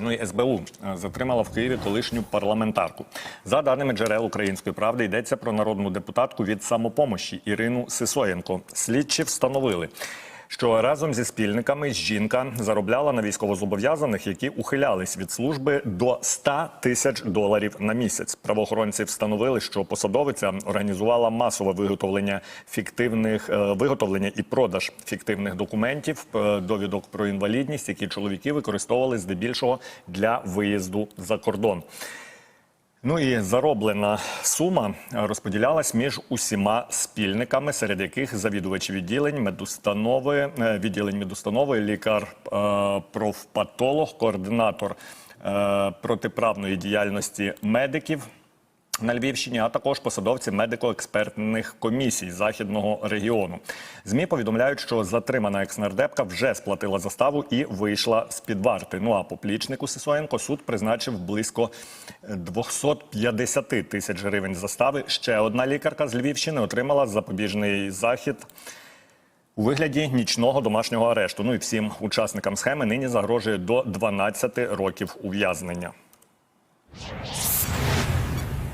Ну і СБУ е, затримала в Києві колишню парламентарку. За даними джерел української правди, йдеться про народну депутатку від самопомощі Ірину Сисоєнко. Слідчі встановили. Що разом зі спільниками жінка заробляла на військовозобов'язаних, які ухилялись від служби до 100 тисяч доларів на місяць. Правоохоронці встановили, що посадовиця організувала масове виготовлення фіктивних е, виготовлення і продаж фіктивних документів, е, довідок про інвалідність, які чоловіки використовували здебільшого для виїзду за кордон. Ну і зароблена сума розподілялась між усіма спільниками, серед яких завідувачі відділень медустанови, е, відділень медустанови, лікар, е, профпатолог, координатор е, протиправної діяльності медиків. На Львівщині, а також посадовці медико-експертних комісій західного регіону. Змі повідомляють, що затримана екснардепка вже сплатила заставу і вийшла з під варти. Ну а поплічнику Сисоєнко суд призначив близько 250 тисяч гривень застави. Ще одна лікарка з Львівщини отримала запобіжний захід. У вигляді нічного домашнього арешту. Ну і всім учасникам схеми нині загрожує до 12 років ув'язнення.